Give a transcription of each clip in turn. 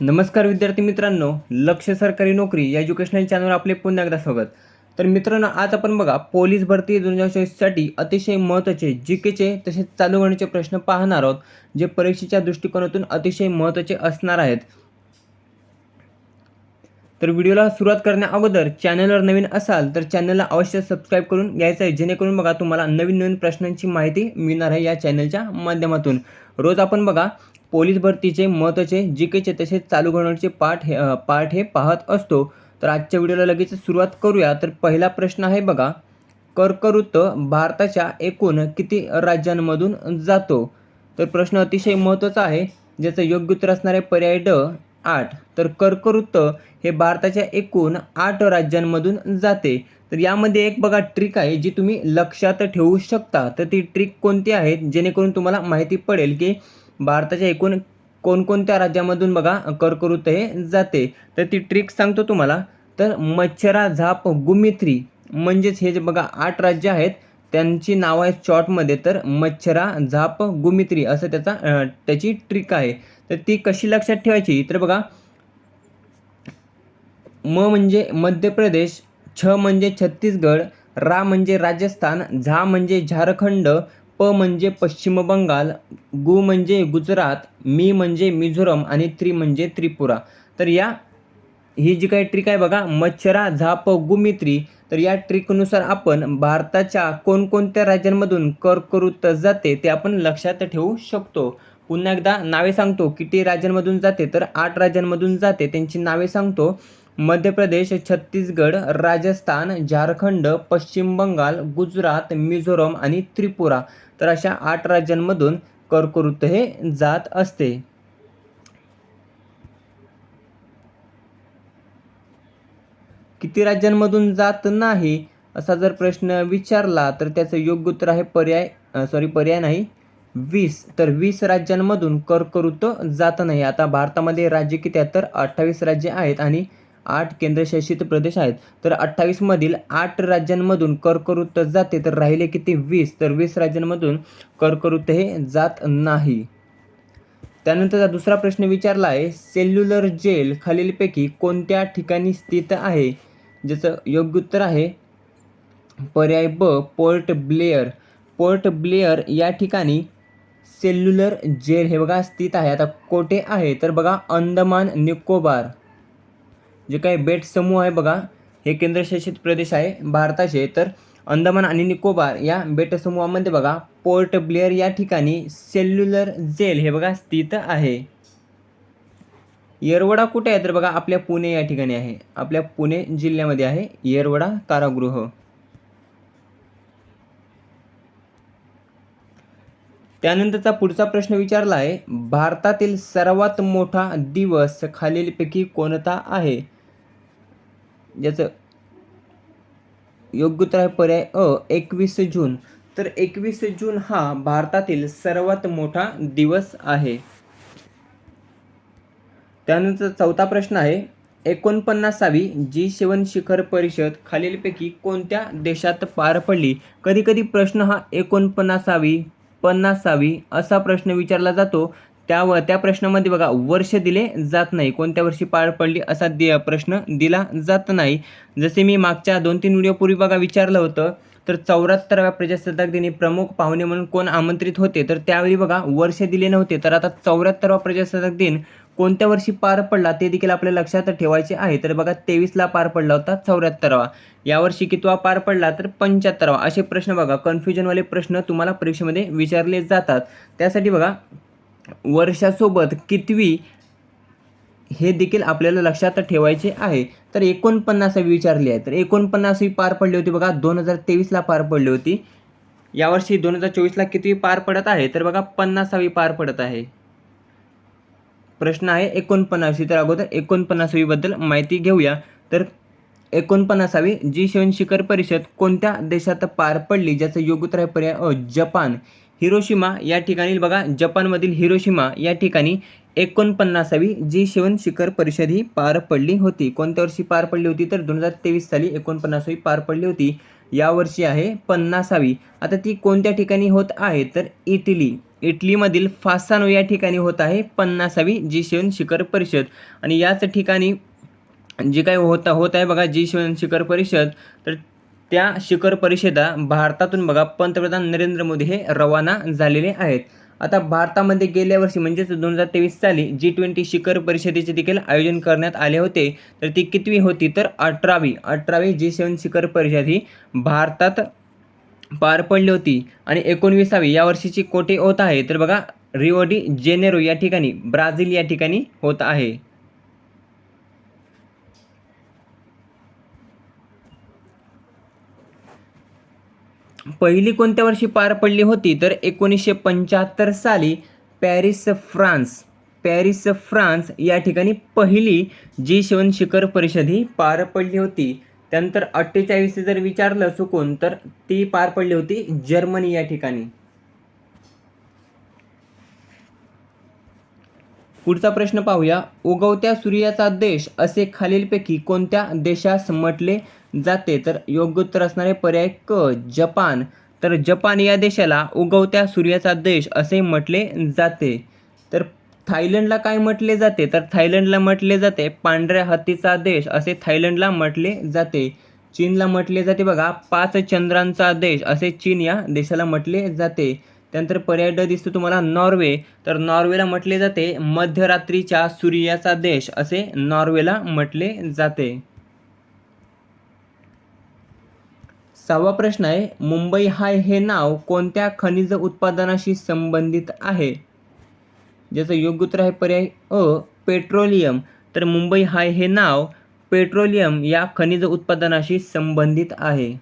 नमस्कार विद्यार्थी मित्रांनो लक्ष सरकारी नोकरी या एज्युकेशनल चॅनलवर आपले पुन्हा एकदा स्वागत. तर मित्रांनो आज आपण बघा पोलीस भरती दोन हजार चोवीससाठी अतिशय महत्त्वाचे जी केचे तसेच चालू होण्याचे प्रश्न पाहणार आहोत जे परीक्षेच्या दृष्टिकोनातून अतिशय महत्त्वाचे असणार आहेत. तर व्हिडिओला सुरुवात करण्या अगोदर चॅनलवर नवीन असाल तर चॅनलला अवश्य सबस्क्राईब करून घ्यायचं आहे जेणेकरून बघा तुम्हाला नवीन नवीन प्रश्नांची माहिती मिळणार आहे या चॅनलच्या माध्यमातून. रोज आपण बघा पोलीस भरतीचे महत्त्वाचे जी केचे तसेच चालू घडवण्याचे पाठ हे पाठ हे पाहत असतो. तर आजच्या व्हिडिओला लगेच सुरुवात करूया. तर पहिला प्रश्न आहे बघा कर्कवृत्त भारताच्या एकूण किती राज्यांमधून जातो? तर प्रश्न अतिशय महत्त्वाचा आहे ज्याचं योग्य उत्तर असणारे पर्याय ड आठ. तर कर्कवृत्त हे भारताच्या एकूण आठ राज्यांमधून जाते. तर यामध्ये एक बघा ट्रिक आहे जी तुम्ही लक्षात ठेवू शकता. तर ती ट्रिक कोणती आहे? जेणेकरून तुम्हाला माहिती पडेल की भारताच्या एकूण कोणकोणत्या राज्यामधून बघा कर्कवृत्त हे जाते. तर ती ट्रिक सांगतो तुम्हाला. तर मच्छरा झाप गुमित्री म्हणजेच हे जे बघा आठ राज्य आहेत त्यांची नावं आहेत शॉर्टमध्ये तर मच्छरा झाप गुमित्री असं त्याचा त्याची ट्रिक आहे. तर ती कशी लक्षात ठेवायची? तर बघा म म्हणजे मध्य प्रदेश छ म्हणजे छत्तीसगड रा म्हणजे राजस्थान झा म्हणजे झारखंड प म्हणजे पश्चिम बंगाल गु म्हणजे गुजरात मी म्हणजे मिझोरम आणि त्रि म्हणजे त्रिपुरा. तर या ही जी काही ट्रिक आहे बघा मच्छरा झाप गुमित्री तर या ट्रिकनुसार आपण भारताच्या कोणकोणत्या राज्यांमधून कर्कवृत्त जाते ते आपण लक्षात ठेवू शकतो. पुन्हा एकदा नावे सांगतो किती राज्यांमधून जाते तर आठ राज्यांमधून जाते. त्यांची नावे सांगतो. मध्य प्रदेश छत्तीसगड राजस्थान झारखंड पश्चिम बंगाल गुजरात मिझोरम आणि त्रिपुरा. तर अशा आठ राज्यांमधून कर्कवृत्त हे जात असते. किती राज्यांमधून जात नाही असा जर प्रश्न विचारला तर त्याचं योग्य उत्तर आहे पर्याय सॉरी पर्याय नाही. वीस. तर वीस राज्यांमधून कर्कवृत्त जात नाही. आता भारतामध्ये राज्य किती आहेत तर अठ्ठावीस राज्य आहेत आणि आठ केंद्रशासित प्रदेश आहेत. तर अठ्ठावीसमधील आठ राज्यांमधून कर्कवृत्त जाते तर राहिले किती? वीस. तर वीस राज्यांमधून कर्कवृत्त हे जात नाही. त्यानंतरचा दुसरा प्रश्न विचारला आहे सेल्युलर जेल खालीलपैकी कोणत्या ठिकाणी स्थित आहे? ज्याचं योग्य उत्तर आहे पर्याय ब पोर्ट ब्लेअर. पोर्ट ब्लेअर या ठिकाणी सेल्युलर जेल हे बघा स्थित आहे. आता कोठे आहे? तर बघा अंदमान निकोबार. जे काही बेट समूह आहे बघा हे केंद्रशासित प्रदेश आहे भारताचे. तर अंदमान आणि निकोबार या बेटसमूहामध्ये बघा पोर्ट ब्लेअर या ठिकाणी सेल्युलर जेल हे बघा स्थित आहे. येरवडा कुठे आहे तर बघा आपल्या पुणे या ठिकाणी आहे. आपल्या पुणे जिल्ह्यामध्ये आहे येरवडा कारागृह. त्यानंतरचा पुढचा प्रश्न विचारला आहे भारतातील सर्वात मोठा दिवस खालीलपैकी कोणता आहे? ज्याचं योग्य उत्तर आहे पर्याय अ एकवीस जून. तर एकवीस जून हा भारतातील सर्वात मोठा दिवस आहे. त्यानंतर चौथा प्रश्न आहे एकोणपन्नासावी जी सेवन शिखर परिषद खालीलपैकी कोणत्या देशात पार पडली? कधी कधी प्रश्न हा एकोणपन्नासावी पन्नासावी असा प्रश्न विचारला जातो. त्या व त्या प्रश्नामध्ये बघा वर्ष दिले जात नाही. कोणत्या वर्षी पार पडली असा दि प्रश्न दिला जात नाही. जसे मी मागच्या दोन तीन व्हिडिओपूर्वी बघा विचारलं होतं तर चौऱ्याहत्तराव्या प्रजासत्ताक दिनी प्रमुख पाहुणे म्हणून कोण आमंत्रित होते? तर त्यावेळी बघा वर्ष दिले नव्हते. तर आता चौऱ्याहत्तरावा प्रजासत्ताक दिन कोणत्या वर्षी पार पडला ते देखील आपल्या लक्षात ठेवायचे आहे. तर बघा तेवीसला पार पडला होता चौऱ्याहत्तरावा. यावर्षी कितवा पार पडला? तर पंच्याहत्तरावा. असे प्रश्न बघा कन्फ्युजनवाले प्रश्न तुम्हाला परीक्षेमध्ये विचारले जातात. त्यासाठी बघा वर्षासोबत कितवी हे देखील आपल्याला लक्षात ठेवायचे आहे. तर एकोणपन्नासावी विचारली आहे. तर एकोणपन्नासवी पार पडली होती बघा दोन हजार तेवीसला पार पडली होती. यावर्षी दोन हजार चोवीसला कितवी पार पडत आहे? तर बघा पन्नासावी पार पडत आहे. प्रश्न आहे एकोणपन्नासवी. तर अगोदर एकोणपन्नासावीबद्दल माहिती घेऊया. तर एकोणपन्नासावी जी सेवन शिखर परिषद कोणत्या देशात पार पडली ज्याचं योग्य उत्तर आहे पर्याय जपान. हिरोशिमा या ठिकाणी बघा जपानमधील हिरोशिमा या ठिकाणी एकोणपन्नासावी जी सेवन शिखर परिषद ही पार पडली होती. कोणत्या वर्षी पार पडली होती? तर दोन हजार तेवीस साली एकोणपन्नासावी पार पडली होती. यावर्षी आहे पन्नासावी. आता ती कोणत्या ठिकाणी होत आहे? तर इटली. इटलीमधील फासानो या ठिकाणी होत आहे पन्नासावी जी सेवन शिखर परिषद. आणि याच ठिकाणी जे काही होता होत आहे बघा जी सेवन शिखर परिषद तर त्या शिखर परिषदा भारतातून बघा पंतप्रधान नरेंद्र मोदी हे रवाना झालेले आहेत. आता भारतामध्ये गेल्या वर्षी म्हणजेच दोन हजार तेवीस साली जी ट्वेंटी शिखर परिषदेचे देखील आयोजन करण्यात आले होते. तर ती कितवी होती? तर अठरावी. अठरावी जी सेवन शिखर परिषद ही भारतात पार पडली होती. आणि एकोणविसावी या वर्षीची कोठे होत आहे. तर बघा रिओडी जेनेरो या ठिकाणी ब्राझील या ठिकाणी होत आहे. पहिली कोणत्या वर्षी पार पडली होती? तर एकोणीसशे पंच्याहत्तर साली पॅरिस फ्रान्स. पॅरिस फ्रान्स या ठिकाणी पहिली जी सेवन शिखर परिषद ही पार पडली होती. त्यानंतर अठ्ठेचाळीस जर विचारलं चुकून तर ती पार पडली होती जर्मनी या ठिकाणी. पुढचा प्रश्न पाहूया. उगवत्या सूर्याचा देश असे खालीलपैकी कोणत्या देशास म्हटले जाते. तर योग्य उत्तर असणारे पर्याय क जपान. तर जपान या देशाला उगवत्या सूर्याचा देश असे म्हटले जाते. तर थायलंडला काय म्हटले जाते? तर थायलंडला म्हटले जाते पांढऱ्या हत्तीचा देश असे थायलंडला म्हटले जाते. चीनला म्हटले जाते बघा पाच चंद्रांचा देश असे चीन या देशाला म्हटले जाते. त्यानंतर पर्याय ड दिसतो तुम्हाला नॉर्वे. तर नॉर्वेला म्हटले जाते मध्यरात्रीच्या सूर्याचा देश असे नॉर्वेला म्हटले जाते. सहावा प्रश्न आहे मुंबई हाय हे नाव कोणत्या खनिज उत्पादनाशी संबंधित आहे? ज्याचं योग्य उत्तर आहे पर्याय अ पेट्रोलियम. तर मुंबई हाय हे नाव पेट्रोलियम या खनिज उत्पादनाशी संबंधित आहे.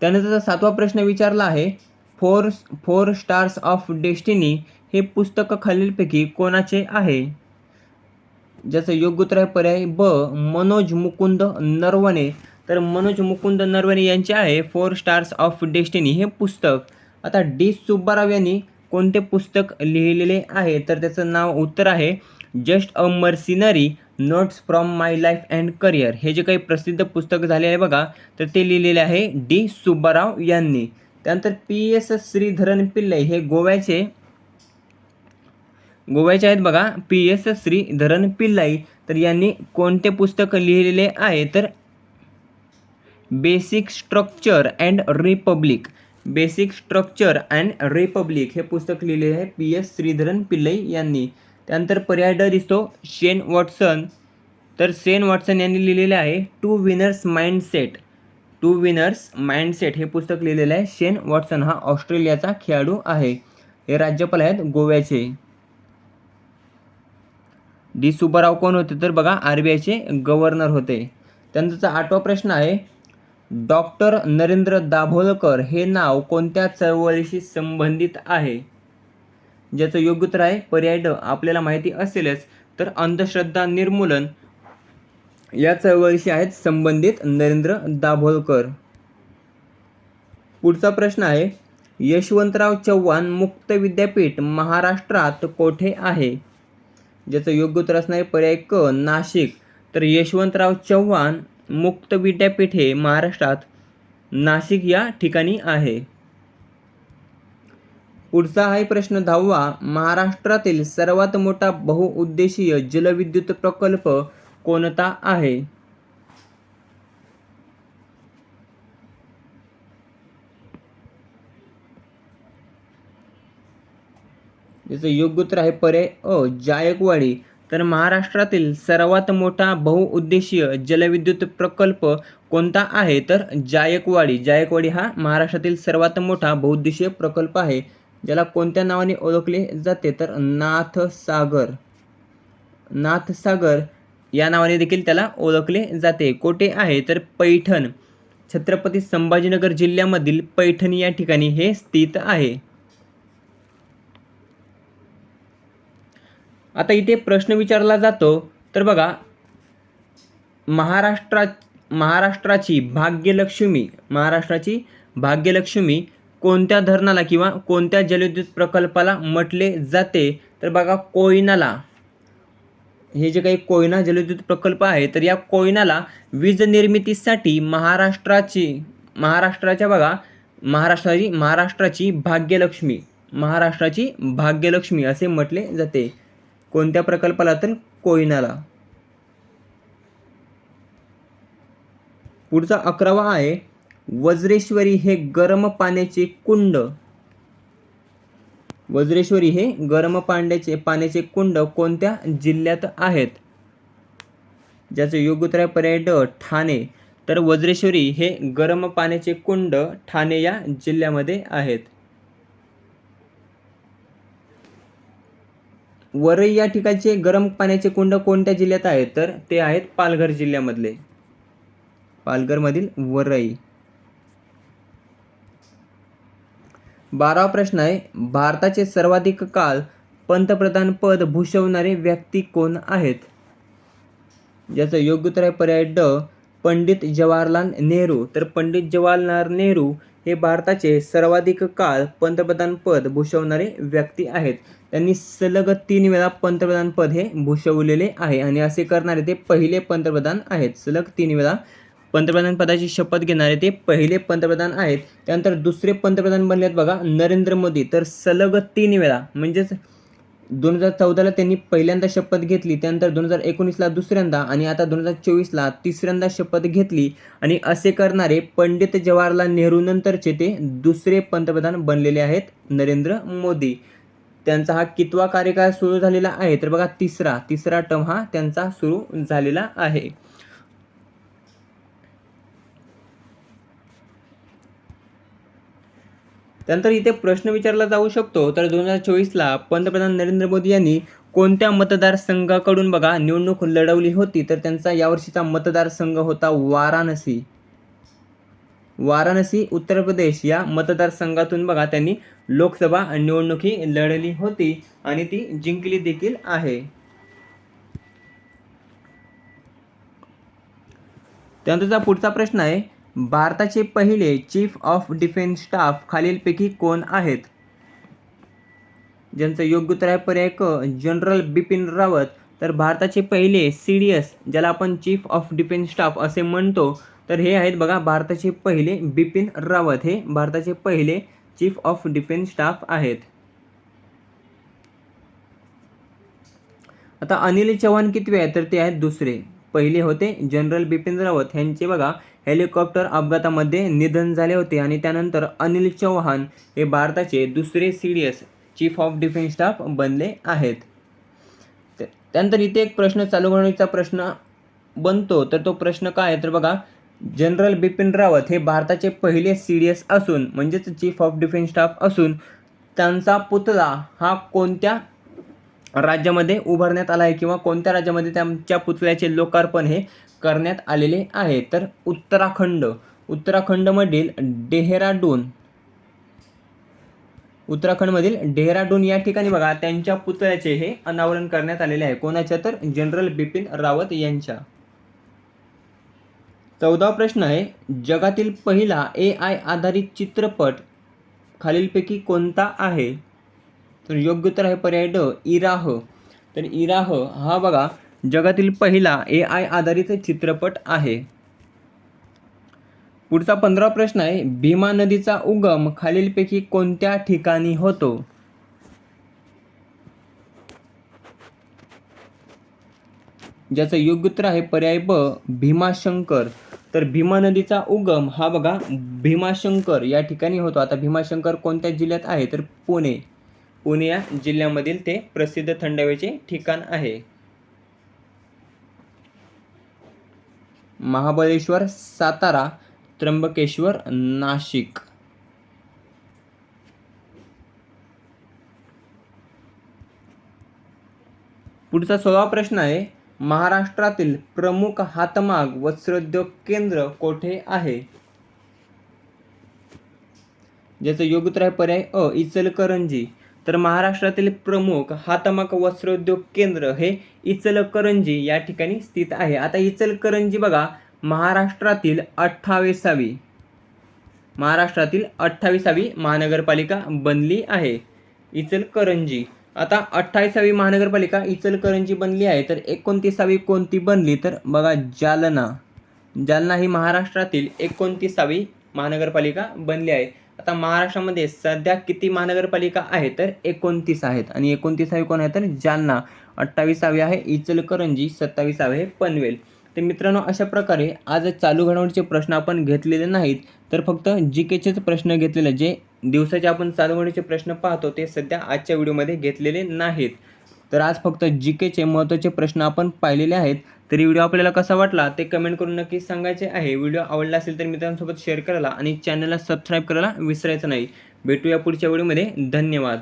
त्यानंतर सातवा प्रश्न विचारला आहे four four stars of destiny हे पुस्तक खालीलपैकी कोणाचे आहे? ज्याचं योग्य उत्तर आहे पर्याय ब मनोज मुकुंद नरवणे. तर मनोज मुकुंद नरवणे यांचे आहे फोर स्टार्स ऑफ डेस्टिनी हे पुस्तक आता डी सुब्बाराव यांनी कोणते पुस्तक लिहिलेले आहे? तर त्याचं नाव उत्तर आहे just a mercenary notes from my life and career. हे जे काही प्रसिद्ध पुस्तक झाले आहे बघा तर ते लिहिलेले आहे डी सुब्बाराव यांनी. त्यानंतर पी एस श्रीधरन पिल्लई हे गोव्याचे गोव्याचे आहेत बघा पी एस श्रीधरन पिल्लाई. तर यांनी कोणते पुस्तक लिहिलेले आहे? तर basic structure and republic. Basic structure and republic हे पुस्तक लिहिलेले आहे पी एस श्रीधरन पिल्लई यांनी. त्यानंतर पर्याय ड दिसतो शेन वॉटसन. तर शेन वॉटसन यांनी लिहिलेले आहे two winners mindset. Two winners mindset हे पुस्तक लिहिलेलं आहे शेन वॉटसन हा ऑस्ट्रेलियाचा खेळाडू आहे. हे राज्यपाल आहेत गोव्याचे. डी सुब्बाराव कोण होते तर बघा आर बी आयचे गव्हर्नर होते. त्यानंतरचा आठवा प्रश्न आहे डॉक्टर नरेंद्र दाभोलकर हे नाव कोणत्या चळवळीशी संबंधित आहे? ज्याचं योग्य उत्तर आहे पर्याय ड आपल्याला माहिती असेलच तर अंधश्रद्धा निर्मूलन या चळवळीशी आहेत संबंधित नरेंद्र दाभोलकर. पुढचा प्रश्न आहे यशवंतराव चव्हाण मुक्त विद्यापीठ महाराष्ट्रात कोठे आहे? ज्याचं योग्य उत्तर असणार आहे पर्याय क नाशिक. तर यशवंतराव चव्हाण मुक्त विद्यापीठ हे महाराष्ट्रात नाशिक या ठिकाणी आहे. पुढचा आहे प्रश्न दहावा. महाराष्ट्रातील सर्वात मोठा बहुउद्देशीय जलविद्युत प्रकल्प कोणता आहे? याचं योग्य उत्तर आहे पर्याय अ. जायकवाडी. तर महाराष्ट्रातील सर्वात मोठा बहुउद्देशीय जलविद्युत प्रकल्प कोणता आहे? तर जायकवाडी. जायकवाडी हा महाराष्ट्रातील सर्वात मोठा बहुउद्देशीय प्रकल्प आहे ज्याला कोणत्या नावाने ओळखले जाते? तर नाथसागर. नाथसागर या नावाने देखील त्याला ओळखले जाते. कोठे आहे? तर पैठण. छत्रपती संभाजीनगर जिल्ह्यामधील पैठण या ठिकाणी हे स्थित आहे. आता इथे प्रश्न विचारला जातो. तर बघा महाराष्ट्रा महाराष्ट्राची भाग्यलक्ष्मी महाराष्ट्राची भाग्यलक्ष्मी कोणत्या धरणाला किंवा कोणत्या जलविद्युत प्रकल्पाला म्हटले जाते? तर बघा कोयनाला. हे जे काही कोयना जलविद्युत प्रकल्प आहे तर या कोयनाला वीज निर्मितीसाठी महाराष्ट्राची महाराष्ट्राच्या बघा महाराष्ट्राची महाराष्ट्राची भाग्यलक्ष्मी महाराष्ट्राची भाग्यलक्ष्मी असे म्हटले जाते. कोणत्या प्रकल्पाला तर कोयनाला. पुढचा अकरावा आहे वज्रेश्वरी हे गरम पाण्याचे कुंड. वज्रेश्वरी हे गरम पाण्याचे पाण्याचे कुंड कोणत्या जिल्ह्यात आहेत? ज्याचं योग्य उत्तर आहे पर्याय ड ठाणे. तर वज्रेश्वरी हे गरम पाण्याचे कुंड ठाणे या जिल्ह्यामध्ये आहेत. वरई या ठिकाणचे गरम पाण्याचे कुंड कोणत्या जिल्ह्यात आहेत? तर ते आहेत पालघर जिल्ह्यामधले. पालघरमधील वरई. बारावा प्रश्न आहे भारताचे सर्वाधिक काळ पंतप्रधान पद भूषवणारे व्यक्ती कोण आहेत? ज्याचं योग्य उत्तर आहे पर्याय ड पंडित जवाहरलाल नेहरू. तर पंडित जवाहरलाल नेहरू हे भारताचे सर्वाधिक काळ पंतप्रधानपद भूषवणारे व्यक्ती आहेत. त्यांनी सलग तीन वेळा पंतप्रधानपद हे भूषवलेले आहे आणि असे करणारे ते पहिले पंतप्रधान आहेत. सलग तीन वेळा पंतप्रधानपदाची शपथ घेणारे ते पहिले पंतप्रधान आहेत. त्यानंतर दुसरे पंतप्रधान बनले आहेत बघा नरेंद्र मोदी. तर सलग तीन वेळा म्हणजेच दोन हजार चौदाला त्यांनी पहिल्यांदा शपथ घेतली त्यानंतर दोन हजार एकोणीसला दुसऱ्यांदा आणि आता दोन हजार चोवीसला तिसऱ्यांदा शपथ घेतली आणि असे करणारे पंडित जवाहरलाल नेहरूनंतरचे ते दुसरे पंतप्रधान बनलेले आहेत नरेंद्र मोदी. त्यांचा हा कितवा कार्यकाळ सुरू झालेला आहे? तर बघा तिसरा तिसरा टर्म हा त्यांचा सुरू झालेला आहे. त्यानंतर इथे प्रश्न विचारला जाऊ शकतो. तर दोन हजार चोवीसला पंतप्रधान नरेंद्र मोदी यांनी कोणत्या मतदारसंघाकडून बघा निवडणूक लढवली होती? तर त्यांचा यावर्षीचा मतदारसंघ होता वाराणसी. वाराणसी उत्तर प्रदेश या मतदारसंघातून बघा त्यांनी लोकसभा निवडणुकी लढली होती आणि ती जिंकली देखील आहे. त्यानंतरचा पुढचा प्रश्न आहे भारताचे पहिले चीफ ऑफ डिफेन्स स्टाफ खालीलपैकी कोण आहेत? ज्यांचं योग्य उत्तर आहे पर्याय क जनरल बिपिन रावत तर भारताचे पहिले सी डी एस ज्याला आपण चीफ ऑफ डिफेन्स स्टाफ असे म्हणतो तर हे आहेत बघा भारताचे पहिले बिपिन रावत. हे भारताचे पहिले चीफ ऑफ डिफेन्स स्टाफ आहेत. आता अनिल चव्हाण कितवे आहेत? तर ते आहेत दुसरे. पहिले होते जनरल बिपिन रावत यांचे बघा हेलिकॉप्टर अपघातामध्ये निधन झाले होते आणि त्यानंतर अनिल चौहान हे भारताचे दुसरे C D S chief of defence staff बनले आहेत. त्यानंतर इथे एक प्रश्न चालू करण्याचा प्रश्न बनतो. तर तो प्रश्न काय आहे? तर बघा जनरल बिपिन रावत हे भारताचे पहिले सी डी एस असून म्हणजेच चीफ ऑफ डिफेन्स स्टाफ असून त्यांचा पुतळा हा कोणत्या राज्यामध्ये उभारण्यात आला आहे किंवा कोणत्या राज्यामध्ये त्यांच्या पुतळ्याचे लोकार्पण हे करण्यात आलेले आहे? तर उत्तराखंड. उत्तराखंडमधील डेहराडून. उत्तराखंडमधील डेहराडून या ठिकाणी बघा त्यांच्या पुतळ्याचे हे अनावरण करण्यात आलेले आहे. कोणाच्या तर? जनरल बिपिन रावत यांच्या. चौदा प्रश्न आहे जगातील पहिला ए आय आधारित चित्रपट खालीलपैकी कोणता आहे? तर योग्य तर आहे पर्याय ड इराह. तर इराह हा बघा जगातील पहिला ए आय आधारित चित्रपट आहे. पुढचा पंधरा प्रश्न आहे भीमा नदीचा उगम खालीलपैकी कोणत्या ठिकाणी होतो? ज्याचं योग्य उत्तर आहे पर्याय ब भीमाशंकर. तर भीमा नदीचा उगम हा बघा भीमाशंकर या ठिकाणी होतो. आता भीमाशंकर कोणत्या जिल्ह्यात आहे? तर पुणे. पुणे या जिल्ह्यामधील ते प्रसिद्ध थंड हवेचे ठिकाण आहे. महाबळेश्वर सातारा त्र्यंबकेश्वर नाशिक. पुढचा सोळा प्रश्न आहे महाराष्ट्रातील प्रमुख हातमाग वस्त्रोद्योग केंद्र कोठे आहे? ज्याचं योग्य उत्तर आहे पर्याय अ इचलकरंजी. तर महाराष्ट्रातील प्रमुख हातमाग वस्त्रोद्योग केंद्र हे इचलकरंजी या ठिकाणी स्थित आहे. आता इचलकरंजी बघा महाराष्ट्रातील अठ्ठावीसावी महाराष्ट्रातील अठ्ठावीसावी महानगरपालिका बनली आहे. इचलकरंजी. आता अठ्ठावीसावी महानगरपालिका इचलकरंजी बनली आहे तर एकोणतीसावी कोणती बनली? तर बघा जालना. जालना ही महाराष्ट्रातील एकोणतीसावी महानगरपालिका बनली आहे. आता महाराष्ट्रामध्ये सध्या किती महानगरपालिका आहे तर एकोणतीस आहेत. आणि एकोणतीसावी कोण आहे तर जालना अठ्ठावीसावी आहे इचलकरंजी सत्तावीसावी आहे पनवेल. तर मित्रांनो अशा प्रकारे आज चालू घडामोडीचे प्रश्न आपण घेतलेले नाहीत तर फक्त जी केचेच प्रश्न घेतलेले जे दिवसाचे आपण चालू घडामोडीचे प्रश्न पाहतो ते सध्या आजच्या व्हिडिओमध्ये घेतलेले नाहीत. तर आज फक्त जी केचे महत्त्वाचे प्रश्न आपण पाहिलेले आहेत. तरी व्हिडिओ आपल्याला कसा वाटला ते कमेंट करून नक्कीच सांगायचे आहे. व्हिडिओ आवडला असेल तर मित्रांसोबत शेअर करायला आणि चॅनलला सबस्क्राईब करायला विसरायचं नाही. भेटूया पुढच्या व्हिडिओमध्ये धन्यवाद.